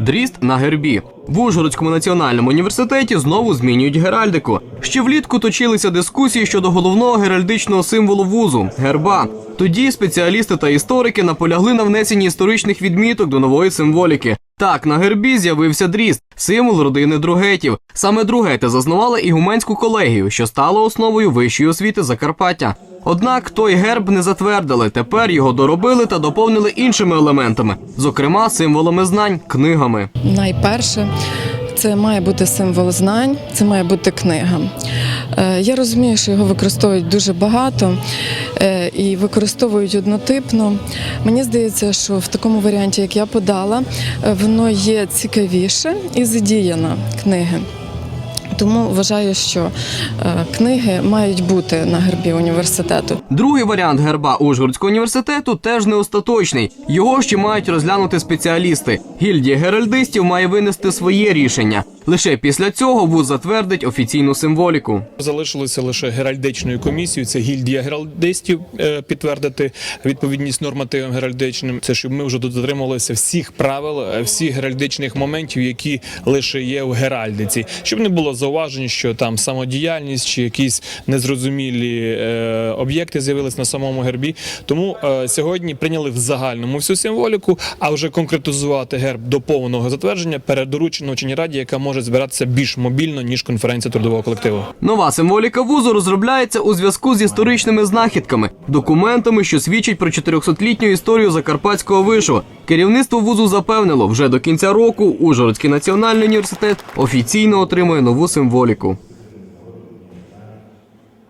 Дріст на гербі. В Ужгородському національному університеті знову змінюють геральдику. Ще влітку точилися дискусії щодо головного геральдичного символу вузу герба. Тоді спеціалісти та історики наполягли на внесенні історичних відміток до нової символіки. Так, на гербі з'явився дріст, символ родини другетів. Саме другети заснували ігуменську колегію, що стала основою вищої освіти Закарпаття. Однак той герб не затвердили. Тепер його доробили та доповнили іншими елементами, зокрема символами знань, книгами. Найперше, це має бути символ знань, це має бути книга. Е, Я розумію, що його використовують дуже багато е, і використовують однотипно. Мені здається, що в такому варіанті, як я подала, е, воно є цікавіше і задіяна книги. Тому вважаю, що е, книги мають бути на гербі університету. Другий варіант герба Ужгородського університету теж не остаточний. Його ще мають розглянути спеціалісти. Гільдія геральдистів має винести своє рішення. Лише після цього вуз затвердить офіційну символіку. Залишилося лише геральдичною комісією. Це гільдія геральдистів е, підтвердити відповідність нормативам геральдичним. Це щоб ми вже дотримувалися всіх правил, е, всіх геральдичних моментів, які лише є в геральдиці, щоб не було зауважень, що там самодіяльність чи якісь незрозумілі е, об'єкти з'явились на самому гербі. Тому сьогодні прийняли в загальному всю символіку, а вже конкретизувати герб до повного затвердження передоручено вченій раді, яка може збиратися більш мобільно ніж конференція трудового колективу. Нова символіка вузу розробляється у зв'язку з історичними знахідками, документами, що свідчать про 400-літню історію закарпатського вишу. Керівництво вузу запевнило, вже до кінця року Ужгородський національний університет офіційно отримує нову символіку.